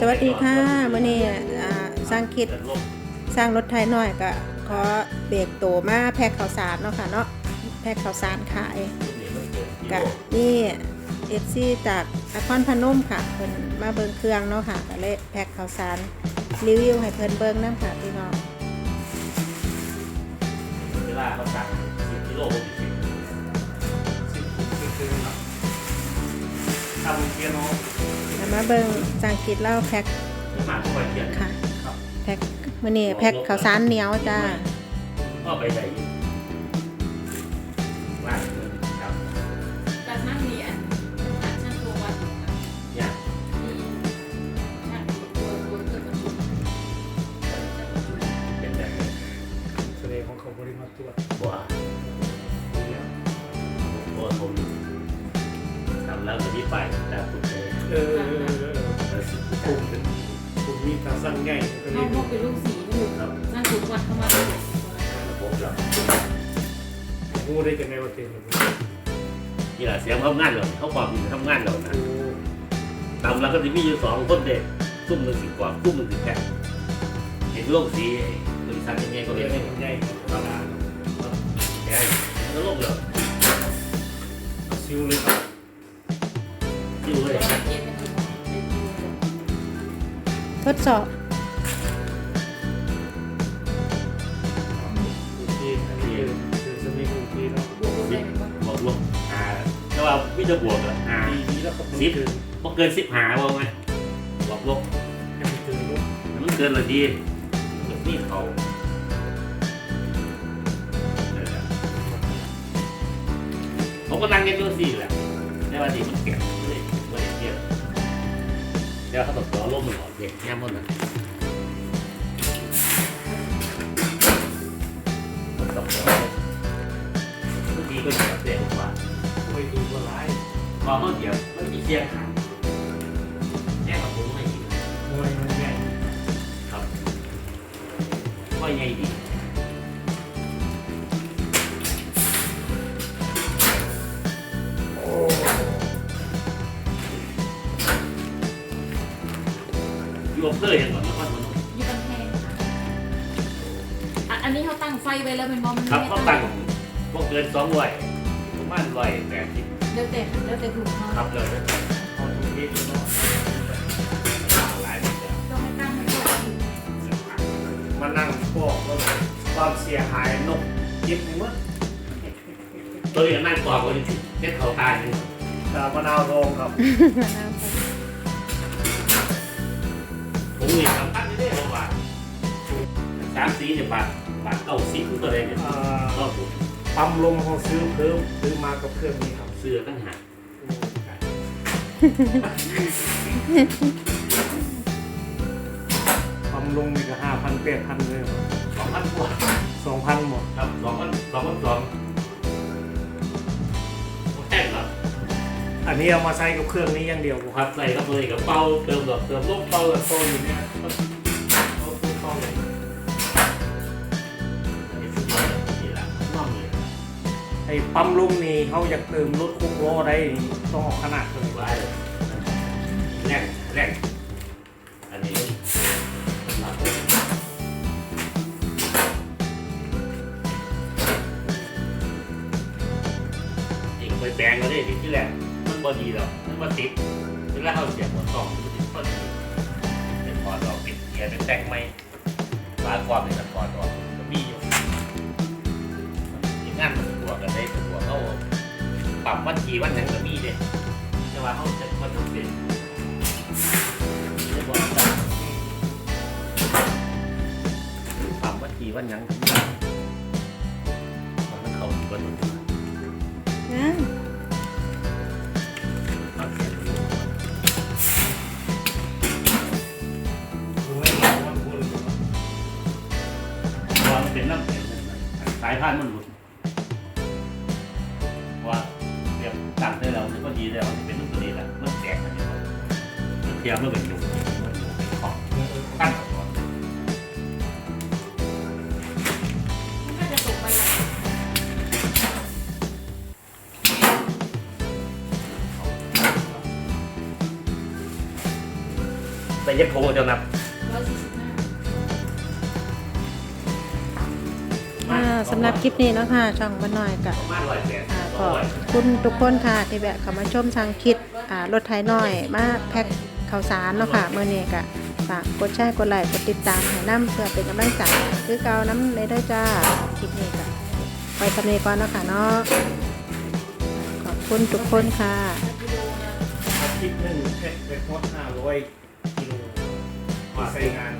สวัสดีค่ะมื่อนี้สร้างคิดสร้างรถไทยหน่อยก็ขอเบรกโตมาแพ็คข้าวสารเนาะค่ะเนาะแพ็คข้าวสารขายกับนี่เอฟซีจากนครพนมค่ะเพิ่นมาเบิ่งเครื่องเนาะค่ะก็เลยแพ็คข้าวสารรีวิวให้เพิ่นเบิ่งนํค่ะพี่น้องเวลาเขาสั่งสิบกิโลหกสิบสิบสิบคือครับทำเกียร์นแล้ว มาเบิ่งสร้างคิดเล่าแพ็คไม่มาก็ไปเขียนค่ะแพ็คมื่อนี้แพ็คข้าวสารเหนียวจ้าก็ไปใส่ร้านเงินครับแต่ช่างนี้อะช่างตัววัดเนี่ยที่ช่างตัวตัวเกิดประชุมเป็นแบบนี้แสดงของเขาบริมาตรวจบัวบัวทนทำแล้วก็มีไปแต่คุณ เอออเออเออแต่สิบกลุ่มกลุ่มมีตาสั้นใหญ่ก็เลเอาพกเป็นลูกสีลูกช่างตัววัดเข้ามาเลยระบบเรางูได้กันในวันเต็มนี่แหละเสียงทำงานเหราเขาความดีทำงานเหรานะตามแล้วก็จะมีอยู่สองคนเด็กซุ่มหนึ่งสิบกว่าซุ่มหนึ่งสิบแปดเห็นโลกสีบริษัทยังไงก็เรียยกกไม่ให้เหมือนใหญ่ธรรมดาแกแล้วโลกเหรอซิวเลยครับ ทดสอบที่อันนี้คือจะมีงูที่เนาะบวกลบได้ไหมวะบอกลวงหาแต่ว่าวิจะบวกเหรอหาดีนี้แล้วก็มันสิบเกินพอเกินสิบหาบอกไงบอกลบให้มันเกินลูกมันเกินเลยดีแบบนี่เขาเออผมก็นั่งเก็บตัวสี่แหละในวันที่มันเก็บ เดี๋ยวเขาตกตัวลมมันออกเด็กแง่หมดนะตกตัวบางทีก็เหยียบเด็กกว่าไม่ดี บก็ยังดีอยู่อำเภอยังก่อนนครพนมอยู่กันแพงค่ะอะ อันนี้เขาตั้งไฟไว้แล้วเป็นบอมันครับเขาตั้งพวกเกินสองร้อยประมาณร้อยแปดสิบเดี๋ยวแต่เดี๋ยวแต่ถุงเขาครับเลยเขาตรงนี้เนาะหลายสิบเดือนต้องให้ตั้งให้ก่อนมานั่งพวกว่าความเสียหายนกเย็บหมดตัวนี้นั่งกรอบกันที่เท็ดเขาตายนี่ตามะนาวทองครับ ผมนี่สำคัญที่ได้ประมาณสามสีเนี่ยบาทบาทเก้าสิบตัวเลยเนี่ยอ่าก็ถูกปั๊มลมของซื้อเพิ่มซื้อมากับเครื่องนี้ครับเสื้อตั้งหากปั๊มลงนี่ก็ห้าพันแปดพันเลยสองพันกว่าสองพันหมดครับสองพันสองพันสอง อันนี้เอามาใช้กับเครื่องนี้อย่างเดียวครับใส่เข้าไปกับเป้าเติมแบบเติมลูกเป้าแบบโตอยู่เนี่ยเอาตู้เข้าเลยไอ้ปั๊มลมนี่เขาอยากเติมรถคุกล้อได้ต้องออกขนาดเลยไว้แรงแรงอันนี้อีกไปแปลงก็ได้ที่แรกมัน บอดีหรอกมันมาติดเวลาเขาเสียบหัวกล่องมันติดพอดีเป็นพอดอกปิดเกียร์เป็นแต่งไม่ฟ้างความในตะกอนออกก็มีอยู่ที่งานมันตัวกันได้ตัวเขาปรับวันกี่วันหยังก็มีเด้แต่ว่าเขาจะมันต้องเป็นเรียกว่าปรับวันกี่วันหยังก็มีมันเข้ากันหมดนะายพันธุ์มันหลุดว่าเรียบตั้งได้แล้วมันก็ดีแล้วมันเป็นลูกตัวนี้แล้วมันแตกมันเนี่ยมันเทียมมันเป็นหนุ่มมันหนุ่มเป็นของตั้งก่อนมันก็จะตกไปละแต่ยักษ์คงจะนับร้อยสี่สิบ อ่าสำหรับคลิปนี้เนาะค่ะช่องบ้านน้อยกะประมาณร้อยแปดอ่าขอบคุณทุกคนค่ะที่แวะเข้ามาชมทางคิดอ่ารถไถน้อยมาแพ็คข้าวสารเนาะค่ะเมื่อนี้กะฝากกดแชร์กดไลค์กดติดตามให้น้ำเพื่อเป็นกำลังใจคือเกาน้ำเลยด้จ้าคลิปนี้กะไปสำเนีก่อนเนาะค่ะเนาะขอบคุณทุกคนค่ะอาทิตย์หนึ่งแพ็คเป็นฮอตห้าร้อยกิโลที่ใช้งาน